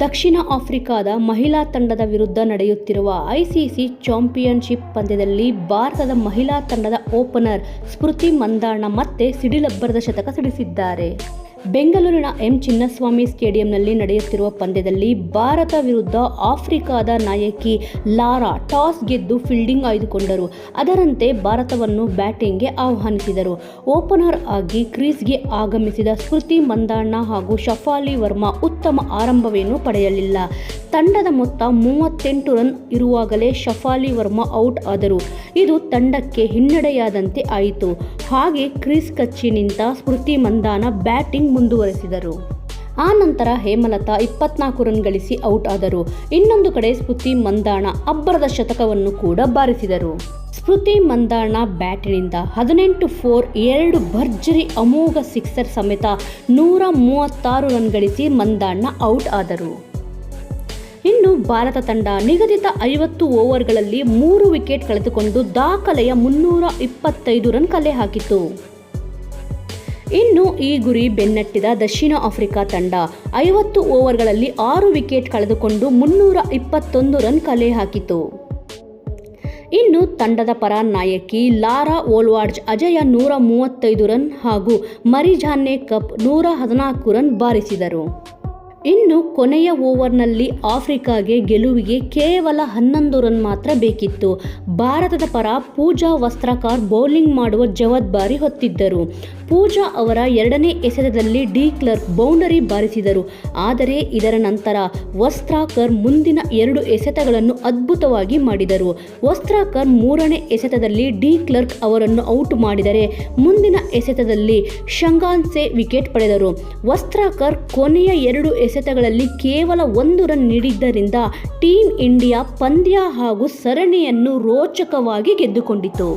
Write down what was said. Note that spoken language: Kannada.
ದಕ್ಷಿಣ ಆಫ್ರಿಕಾದ ಮಹಿಳಾ ತಂಡದ ವಿರುದ್ಧ ನಡೆಯುತ್ತಿರುವ ಐಸಿಸಿ ಚಾಂಪಿಯನ್ಶಿಪ್ ಪಂದ್ಯದಲ್ಲಿ ಭಾರತದ ಮಹಿಳಾ ತಂಡದ ಓಪನರ್ ಸ್ಮೃತಿ ಮಂದಾಣ ಮತ್ತೆ ಸಿಡಿಲಬ್ಬರದ ಶತಕ ಸಿಡಿಸಿದ್ದಾರೆ. ಬೆಂಗಳೂರಿನ ಎಂ ಚಿನ್ನಸ್ವಾಮಿ ಸ್ಟೇಡಿಯಂನಲ್ಲಿ ನಡೆಯುತ್ತಿರುವ ಪಂದ್ಯದಲ್ಲಿ ಭಾರತ ವಿರುದ್ಧ ಆಫ್ರಿಕಾದ ನಾಯಕಿ ಲಾರಾ ಟಾಸ್ ಗೆದ್ದು ಫೀಲ್ಡಿಂಗ್ ಆಯ್ದುಕೊಂಡರು. ಅದರಂತೆ ಭಾರತವನ್ನು ಬ್ಯಾಟಿಂಗ್ಗೆ ಆಹ್ವಾನಿಸಿದರು. ಓಪನರ್ ಆಗಿ ಕ್ರೀಸ್ಗೆ ಆಗಮಿಸಿದ ಸ್ಮೃತಿ ಮಂದಾಣ್ಣ ಹಾಗೂ ಶಫಾಲಿ ವರ್ಮಾ ಉತ್ತಮ ಆರಂಭವೇನೂ ಪಡೆಯಲಿಲ್ಲ. ತಂಡದ ಮೊತ್ತ ಮೂವತ್ತೆಂಟು ರನ್ ಇರುವಾಗಲೇ ಶಫಾಲಿ ವರ್ಮಾ ಔಟ್ ಆದರು. ಇದು ತಂಡಕ್ಕೆ ಹಿನ್ನಡೆಯಾದಂತೆ ಆಯಿತು. ಹಾಗೆ ಕ್ರೀಸ್ ಕಚ್ಚಿ ನಿಂತ ಸ್ಮೃತಿ ಮಂದಾನ ಬ್ಯಾಟಿಂಗ್ ಮುಂದುವರೆಸಿದರು. ಆ ನಂತರ ಹೇಮಲತಾ ಇಪ್ಪತ್ನಾಲ್ಕು ರನ್ ಗಳಿಸಿ ಔಟ್ ಆದರು. ಇನ್ನೊಂದು ಕಡೆ ಸ್ಮೃತಿ ಮಂದಾಣ ಅಬ್ಬರದ ಶತಕವನ್ನು ಕೂಡ ಬಾರಿಸಿದರು. ಸ್ಮೃತಿ ಮಂದಾಣ ಬ್ಯಾಟಿನಿಂದ ಹದಿನೆಂಟು ಫೋರ್, ಎರಡು ಭರ್ಜರಿ ಅಮೋಘ ಸಿಕ್ಸರ್ ಸಮೇತ ನೂರ ಮೂವತ್ತಾರು ರನ್ ಗಳಿಸಿ ಮಂದಾಣ ಔಟ್ ಆದರು. ಇನ್ನು ಭಾರತ ತಂಡ ನಿಗದಿತ ಐವತ್ತು ಓವರ್ಗಳಲ್ಲಿ ಮೂರು ವಿಕೆಟ್ ಕಳೆದುಕೊಂಡು ದಾಖಲೆಯ ಮುನ್ನೂರ ಇಪ್ಪತ್ತೈದು ರನ್ ಕಲೆ ಹಾಕಿತು ಇನ್ನು ಈ ಗುರಿ ಬೆನ್ನಟ್ಟಿದ ದಕ್ಷಿಣ ಆಫ್ರಿಕಾ ತಂಡ ಐವತ್ತು ಓವರ್ಗಳಲ್ಲಿ ಆರು ವಿಕೆಟ್ ಕಳೆದುಕೊಂಡು ಮುನ್ನೂರ ಇಪ್ಪತ್ತೊಂದು ರನ್ ಕಲೆ ಹಾಕಿತು ಇನ್ನು ತಂಡದ ಪರ ನಾಯಕಿ ಲಾರಾ ಓಲ್ವಾರ್ಜ್ ಅಜಯ ನೂರ ಮೂವತ್ತೈದು ರನ್ ಹಾಗೂ ಮರಿಜಾನ್ನೆ ಕಪ್ ನೂರ ಹದಿನಾಲ್ಕು ರನ್ ಬಾರಿಸಿದರು. ಇನ್ನು ಕೊನೆಯ ಓವರ್ನಲ್ಲಿ ಆಫ್ರಿಕಾಗೆ ಗೆಲುವಿಗೆ ಕೇವಲ ಹನ್ನೊಂದು ರನ್ ಮಾತ್ರ ಬೇಕಿತ್ತು. ಭಾರತದ ಪರ ಪೂಜಾ ವಸ್ತ್ರಕಾರ್ ಬೌಲಿಂಗ್ ಮಾಡುವ ಜವಾಬ್ದಾರಿ ಹೊತ್ತಿದ್ದರು. ಪೂಜಾ ಅವರ ಎರಡನೇ ಎಸೆತದಲ್ಲಿ ಡಿ ಕ್ಲರ್ಕ್ ಬೌಂಡರಿ ಬಾರಿಸಿದರು. ಆದರೆ ಇದರ ನಂತರ ವಸ್ತ್ರಾಕರ್ ಮುಂದಿನ ಎರಡು ಎಸೆತಗಳನ್ನು ಅದ್ಭುತವಾಗಿ ಮಾಡಿದರು. ವಸ್ತ್ರಾಕರ್ ಮೂರನೇ ಎಸೆತದಲ್ಲಿ ಡಿ ಕ್ಲರ್ಕ್ ಅವರನ್ನು ಔಟ್ ಮಾಡಿದರೆ ಮುಂದಿನ ಎಸೆತದಲ್ಲಿ ಶಂಗಾನ್ಸೆ ವಿಕೆಟ್ ಪಡೆದರು. ವಸ್ತ್ರಾಕರ್ ಕೊನೆಯ ಎರಡು ಎಸೆತಗಳಲ್ಲಿ ಕೇವಲ ಒಂದು ರನ್ ನೀಡಿದ್ದರಿಂದ ಟೀಂ ಇಂಡಿಯಾ ಪಂದ್ಯ ಹಾಗೂ ಸರಣಿಯನ್ನು ರೋಚಕವಾಗಿ ಗೆದ್ದುಕೊಂಡಿತು.